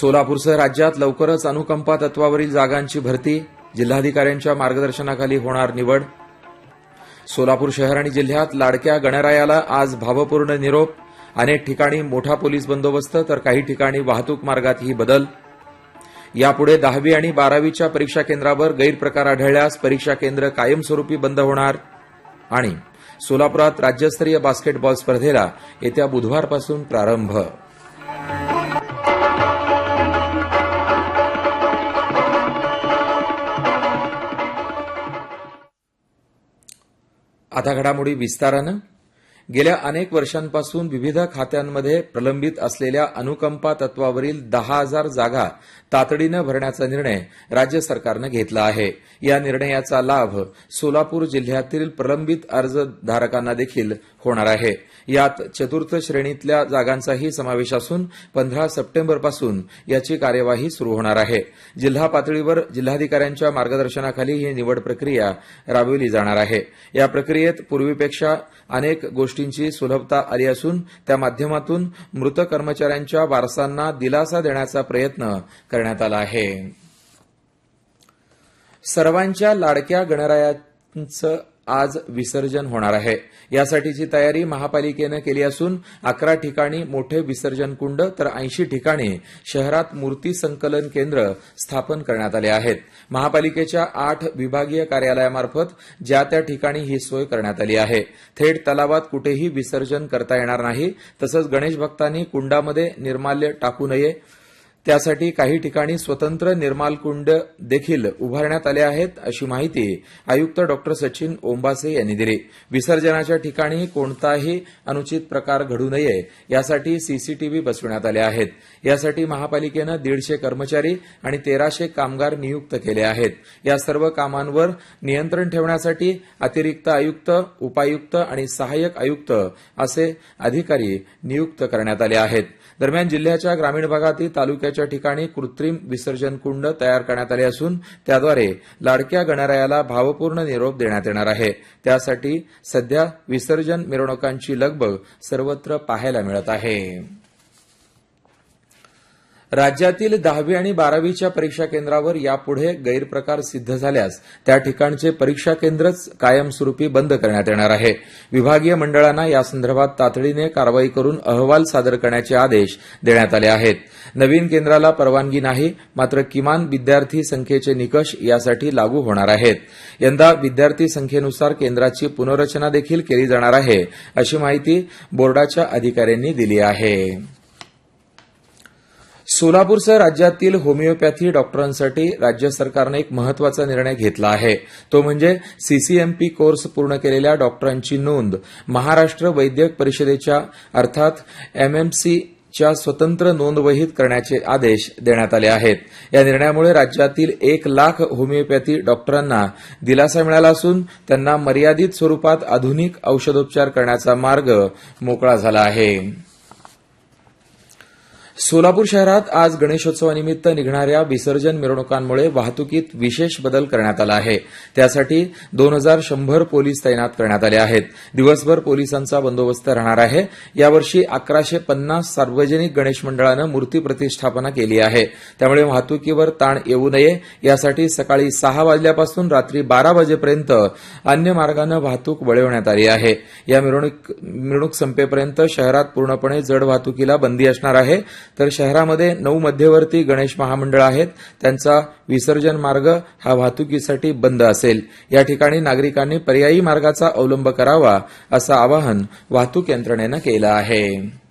सोलापूरसह राज्यात लवकरच अनुकंपा तत्वावरील जागांची भरती जिल्हाधिकाऱ्यांच्या मार्गदर्शनाखाली होणार निवड. सोलापूर शहर आणि जिल्ह्यात लाडक्या गणरायाला आज भावपूर्ण निरोप. अनेक ठिकाणी मोठा पोलीस बंदोबस्त तर काही ठिकाणी वाहतूक मार्गातही बदल. यापुढे दहावी आणि बारावीच्या परीक्षा केंद्रावर गैरप्रकार आढळल्यास परीक्षा केंद्र कायमस्वरूपी बंद होणार. आणि सोलापुरात राज्यस्तरीय बास्केटबॉल स्पर्धेला येत्या बुधवारपासून प्रारंभ. आता घडामोडी विस्तारानं गेल्या अनेक वर्षांपासून विविध खात्यांमध्ये प्रलंबित असलेल्या अनुकंपा तत्वावरील दहा हजार जागा तातडीनं भरण्याचा निर्णय राज्य सरकारनं घेतला आहे. या निर्णयाचा लाभ सोलापूर जिल्ह्यातील प्रलंबित अर्जधारकांना देखील होणार आहे. यात चतुर्थ श्रेणीतल्या जागांचाही समावेश असून पंधरा सप्टेंबरपासून याची कार्यवाही सुरू होणार आहे. जिल्हा पातळीवर जिल्हाधिकाऱ्यांच्या मार्गदर्शनाखाली ही निवड प्रक्रिया राबविली जाणार आहे. या प्रक्रियेत पूर्वीपेक्षा अनेक गोष्टी गोष्टींची सुलभता आली असून त्या माध्यमातून मृत कर्मचाऱ्यांच्या वारसांना दिलासा देण्याचा प्रयत्न करण्यात आला आहे. सर्वांच्या लाडक्या गणरायाचं आज विसर्जन होणार आहे. यासाठीची तयारी महापालिकेनं केली असून अकरा ठिकाणी मोठे विसर्जन कुंड तर ऐंशी ठिकाणी शहरात मूर्ती संकलन केंद्र स्थापन करण्यात आले आहेत. महापालिकेच्या आठ विभागीय कार्यालयामार्फत ज्या त्या ठिकाणी ही सोय करण्यात आली आहे. थेट तलावात कुठेही विसर्जन करता येणार नाही. तसंच गणेश भक्तांनी कुंडामध्ये निर्माल्य टाकू नये. त्यासाठी काही ठिकाणी स्वतंत्र निर्माल कुंड देखील उभारण्यात आले आहेत अशी माहिती आयुक्त डॉक्टर सचिन ओंबासे यांनी दिली. विसर्जनाच्या ठिकाणी कोणताही अनुचित प्रकार घडू नये यासाठी सीसीटीव्ही बसवण्यात आले आहेत. यासाठी महापालिकेनं दीडशे कर्मचारी आणि तेराशे कामगार नियुक्त केले आहेत. या सर्व कामांवर नियंत्रण ठेवण्यासाठी अतिरिक्त आयुक्त उपायुक्त आणि सहाय्यक आयुक्त असे अधिकारी नियुक्त करण्यात आले आहेत. दरम्यान जिल्ह्याच्या ग्रामीण भागातील तालुक्याच्या ठिकाणी कृत्रिम विसर्जन कुंड तयार करण्यात आले असून त्याद्वारे लाडक्या गणरायाला भावपूर्ण निरोप देण्यात येणार आहे. त्यासाठी सध्या विसर्जन मिरवणुकांची लगबग सर्वत्र पाहायला मिळत आहे. राज्यातील दहावी आणि बारावीच्या परीक्षा केंद्रावर यापुढे गैरप्रकार सिद्ध झाल्यास त्या ठिकाणचे परीक्षा केंद्रच कायमस्वरूपी बंद करण्यात येणार आहे. विभागीय मंडळांना यासंदर्भात तातडीने कारवाई करून अहवाल सादर करण्याचे आदेश देण्यात आले आहेत. नवीन केंद्राला परवानगी नाही मात्र किमान विद्यार्थी संख्येचे निकष यासाठी लागू होणार आहेत. यंदा विद्यार्थी संख्येनुसार केंद्राची पुनर्रचना देखील केली जाणार आहे अशी माहिती बोर्डाच्या अधिकाऱ्यांनी दिली आहे. सोलापूरसह राज्यातील होमिओपॅथी डॉक्टरांसाठी राज्य सरकारनं एक महत्त्वाचा निर्णय घेतला आहे. तो म्हणजे सीसीएमपी कोर्स पूर्ण केलेल्या डॉक्टरांची नोंद. महाराष्ट्र वैद्यक परिषदेच्या अर्थात एमएमसी च्या स्वतंत्र नोंदवहीत करण्याचे आदेश देण्यात आले आहेत. या निर्णयामुळे राज्यातील एक लाख होमिओपॅथी डॉक्टरांना दिलासा मिळाला असून त्यांना मर्यादित स्वरूपात आधुनिक औषधोपचार करण्याचा मार्ग मोकळा झाला आहे. सोलापूर शहरात आज गणेशोत्सवानिमित्त निघणाऱ्या विसर्जन मिरवणुकांमुळे वाहतुकीत विशेष बदल करण्यात आला आहे. त्यासाठी दोन हजार शंभर पोलीस तैनात करण्यात आले आहेत. दिवसभर पोलिसांचा बंदोबस्त राहणार आहे. यावर्षी अकराशे पन्नास सार्वजनिक गणेश मंडळानं मूर्ती प्रतिष्ठापना केली आहे. त्यामुळे वाहतुकीवर ताण येऊ नये. यासाठी सकाळी सहा वाजल्यापासून रात्री बारा वाजेपर्यंत अन्य मार्गानं वाहतूक वळवण्यात आली आहे. या मिरवणूक मिरवणूक संपेपर्यंत शहरात पूर्णपणे जड वाहतुकीला बंदी असणार आहे. तर शहरामध्ये नऊ मध्यवर्ती गणेश महामंडळ आहेत. त्यांचा विसर्जन मार्ग हा वाहतुकीसाठी बंद असेल. या ठिकाणी नागरिकांनी पर्यायी मार्गाचा अवलंब करावा असं आवाहन वाहतूक यंत्रणेनं केलं आहे.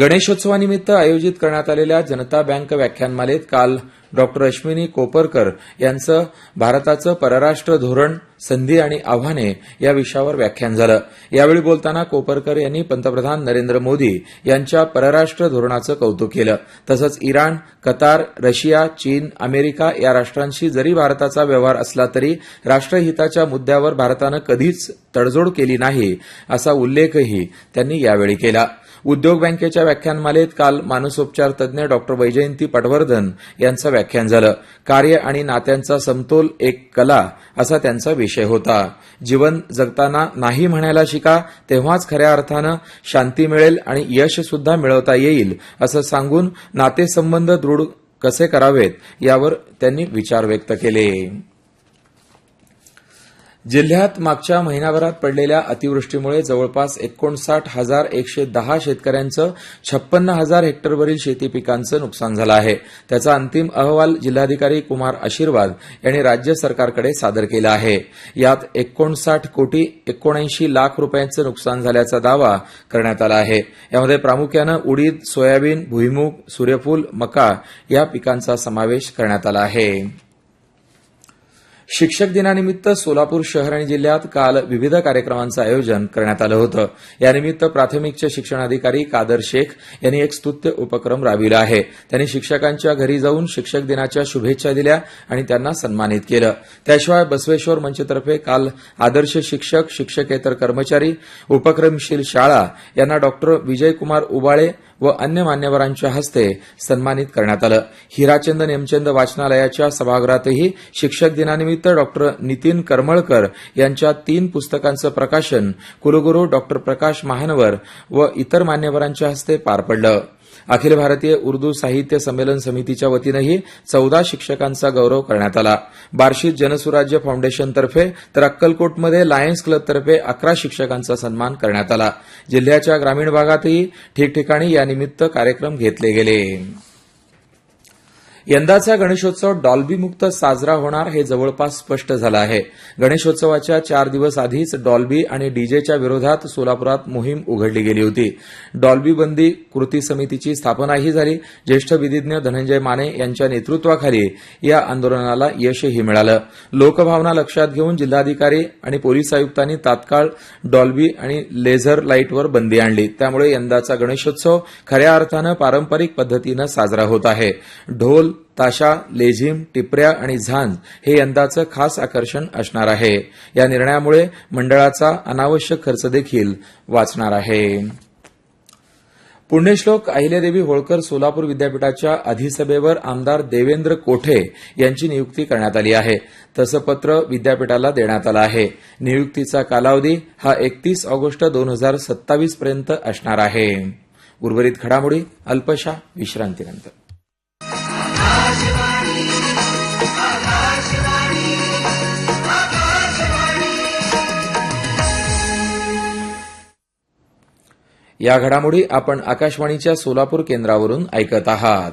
गणेशोत्सवानिमित्त आयोजित करण्यात आलेल्या जनता बँक व्याख्यानमालेत काल डॉक्टर अश्विनी कोपरकर यांचं भारताचं परराष्ट्र धोरण संधी आणि आव्हाने या विषयावर व्याख्यान झालं. यावेळी बोलताना कोपरकर यांनी पंतप्रधान नरेंद्र मोदी यांच्या परराष्ट्र धोरणाचं कौतुक केलं. तसंच इराण कतार रशिया चीन अमेरिका या राष्ट्रांशी जरी भारताचा व्यवहार असला तरी राष्ट्रहिताच्या मुद्द्यावर भारतानं कधीच तडजोड केली नाही असा उल्लेखही त्यांनी यावेळी केला. उद्योग बँकेच्या व्याख्यानमालेत काल मानसोपचार तज्ज्ञ डॉक्टर वैजयंती पटवर्धन यांचं व्याख्यान झालं. कार्य आणि नात्यांचा समतोल एक कला असा त्यांचा विषय होता. जीवन जगताना नाही म्हणायला शिका तेव्हाच खऱ्या अर्थानं शांती मिळेल आणि यश सुद्धा मिळवता येईल असं सांगून नातेसंबंध दृढ कसे करावेत यावर त्यांनी विचार व्यक्त केले. जिल्ह्यात मागच्या महिनाभरात पडलेल्या अतिवृष्टीमुळे जवळपास एकोणसाठ हजार एकशे दहा शेतकऱ्यांचं छप्पन्न हजार हेक्टरवरील शेती पिकांचं नुकसान झालं आहे. त्याचा अंतिम अहवाल जिल्हाधिकारी कुमार आशीर्वाद यांनी राज्य सरकारकडे सादर केला आहे. यात एकोणसाठ कोटी एकोणऐंशी लाख रुपयांचं नुकसान झाल्याचा दावा करण्यात आला आहे. यामध्ये प्रामुख्यानं उडीद सोयाबीन भुईमूग सूर्यफूल मका या पिकांचा समावेश करण्यात आला आहे. शिक्षक दिनानिमित्त सोलापूर शहर आणि जिल्ह्यात काल विविध कार्यक्रमांचं आयोजन करण्यात आलं होतं. यानिमित्त प्राथमिकचे शिक्षणाधिकारी कादर शेख यांनी एक स्तुत्य उपक्रम राबविला आहे. त्यांनी शिक्षकांच्या घरी जाऊन शिक्षक दिनाच्या शुभेच्छा दिल्या आणि त्यांना सन्मानित केलं. त्याशिवाय बसवेश्वर मंचतर्फे काल आदर्श शिक्षक शिक्षकेतर कर्मचारी उपक्रमशील शाळा यांना डॉक्टर विजयकुमार उबाळे व अन्य मान्यवरांच्या हस्ते सन्मानित करण्यात आलं. हिराचंद नेमचंद वाचनालयाच्या सभागृहातही शिक्षक दिनानिमित्त डॉक्टर नितीन करमळकर यांच्या तीन पुस्तकांचं प्रकाशन कुलगुरू डॉक्टर प्रकाश महानवर व इतर मान्यवरांच्या हस्ते पार पडलं. अखिल भारतीय उर्दू साहित्य संमेलन समितीच्या वतीनंही चौदा शिक्षकांचा गौरव करण्यात आला. बार्शीत जनसुराज्य फाउंडेशनतर्फे तर अक्कलकोटमध्ये लायन्स क्लबतर्फे अकरा शिक्षकांचा सन्मान करण्यात आला. जिल्ह्याच्या ग्रामीण भागातही ठिकठिकाणी यानिमित्त कार्यक्रम घेतले गेले. यंदाचा गणेशोत्सव डॉल्बीमुक्त साजरा होणार हे जवळपास स्पष्ट झालं आहे. गणेशोत्सवाच्या चार दिवस आधीच डॉल्बी आणि डीजेच्या विरोधात सोलापुरात मोहीम उघडली गेली होती. डॉल्बी बंदी कृती समितीची स्थापनाही झाली. ज्येष्ठ विधिज्ञ धनंजय माने यांच्या नेतृत्वाखाली या आंदोलनाला यशही मिळालं. लोकभावना लक्षात घेऊन जिल्हाधिकारी आणि पोलीस आयुक्तांनी तात्काळ डॉल्बी आणि लेझर लाईटवर बंदी आणली. त्यामुळे यंदाचा गणेशोत्सव खऱ्या अर्थानं पारंपरिक पद्धतीनं साजरा होत आहे. ढोल ताशा लेझिम टिपऱ्या आणि झांज हे यंदाचं खास आकर्षण असणार आहे. या निर्णयामुळे मंडळाचा अनावश्यक खर्च देखील वाचणार आहे. पुण्यश्लोक अहिल्यादेवी होळकर सोलापूर विद्यापीठाच्या अधिसभेवर आमदार देवेंद्र कोठे यांची नियुक्ती करण्यात आली आहे. तसं पत्र विद्यापीठाला देण्यात आलं आहे. नियुक्तीचा कालावधी हा एकतीस ऑगस्ट दोन हजार सत्तावीस पर्यंत असणार आहे. उर्वरित घडामोडी अल्पशा विश्रांतीनंतर. या घडामोडी आपण आकाशवाणीच्या सोलापूर केंद्रावरून ऐकत आहात.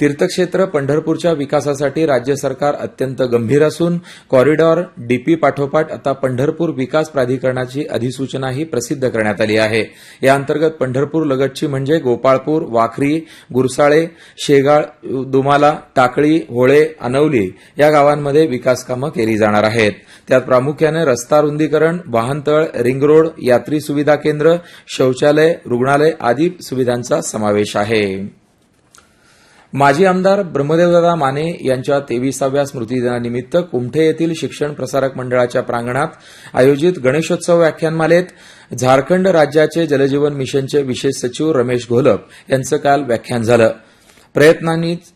तीर्थक्षेत्र पंढरपूरच्या विकासासाठी राज्य सरकार अत्यंत गंभीर असून कॉरिडॉर डीपी पाठोपाठ आता पंढरपूर विकास प्राधिकरणाची अधिसूचनाही प्रसिद्ध करण्यात आली आहे. या अंतर्गत पंढरपूर लगतची म्हणजे गोपाळपूर वाखरी गुरसाळे शेगाळ दुमाला टाकळी होळे अनवली या गावांमध्ये विकासकामं केली जाणार आहेत. त्यात प्रामुख्याने रस्ता रुंदीकरण वाहनतळ रिंग रोड यात्री सुविधा केंद्र शौचालय रुग्णालय आदी सुविधांचा समावेश आहे. माजी आमदार ब्रह्मदेवदादा माने यांच्या तेविसाव्या स्मृतिदिनानिमित्त कुमठे येथील शिक्षण प्रसारक मंडळाच्या प्रांगणात आयोजित गणेशोत्सव व्याख्यानमालेत झारखंड राज्याचे जलजीवन मिशनचे विशेष सचिव रमेश घोलप यांचं काल व्याख्यान झालं. प्रयत्नांनीच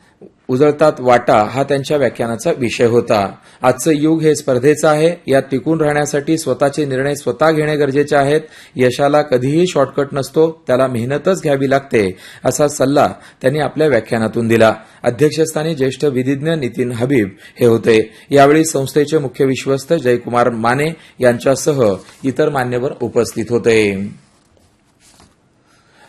उजळतात वाटा हा त्यांच्या व्याख्यानाचा विषय होता. आजचं युग हे स्पर्धेचं आहे. यात टिकून राहण्यासाठी स्वतःचे निर्णय स्वतः घेणे गरजेचे आहेत. यशाला कधीही शॉर्टकट नसतो. त्याला मेहनतच घ्यावी लागते असा सल्ला त्यांनी आपल्या व्याख्यानातून दिला. अध्यक्षस्थानी ज्येष्ठ विधिज्ञ नितीन हबीब हे होते. यावेळी संस्थेचे मुख्य विश्वस्त जयकुमार माने यांच्यासह इतर मान्यवर उपस्थित होते.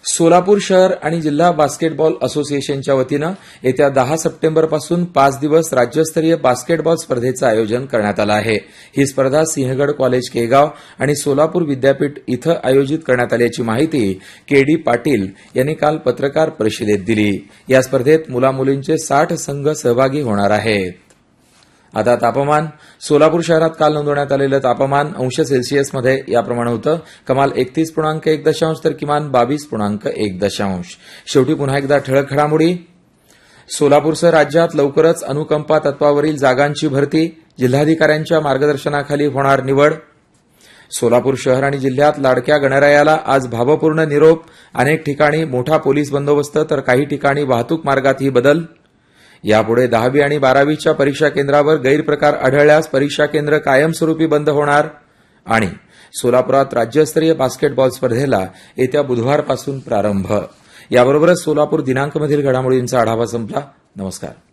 सोलापूर शहर आणि जिल्हा बास्केटबॉल असोसिएशनच्या वतीनं येत्या दहा सप्टेंबरपासून पाच दिवस राज्यस्तरीय बास्केटबॉल स्पर्धेचं आयोजन करण्यात आलं आहे. ही स्पर्धा सिंहगड कॉलेज केगाव आणि सोलापूर विद्यापीठ इथं आयोजित करण्यात आल्याची माहिती के डी पाटील यांनी काल पत्रकार परिषदेत दिली. या स्पर्धेत मुलामुलींचे साठ संघ सहभागी होणार आहेत. आता तापमान सोलापूर शहरात काल नोंदवण्यात आलेलं तापमान अंश सेल्सिअसमध्ये याप्रमाणे होतं. कमाल एकतीस पूर्णांक एक दशांश तर किमान बावीस पूर्णांक एक दशांश. शेवटी पुन्हा एकदा ठळक घडामोडी. सोलापूरसह राज्यात लवकरच अनुकंपा तत्वावरील जागांची भरती जिल्हाधिकाऱ्यांच्या मार्गदर्शनाखाली होणार निवड. सोलापूर शहर आणि जिल्ह्यात लाडक्या गणरायाला आज भावपूर्ण निरोप. अनेक ठिकाणी मोठा पोलीस बंदोबस्त तर काही ठिकाणी वाहतूक मार्गातही बदल. यापुढे दहावी आणि बारावीच्या परीक्षा केंद्रावर गैरप्रकार आढळल्यास परीक्षा केंद्र कायमस्वरूपी बंद होणार? आणि सोलापुरात राज्यस्तरीय बास्केटबॉल स्पर्धेला येत्या बुधवारपासून प्रारंभ. याबरोबरच सोलापूर दिनांकमधील घडामोडींचा आढावा संपला. नमस्कार.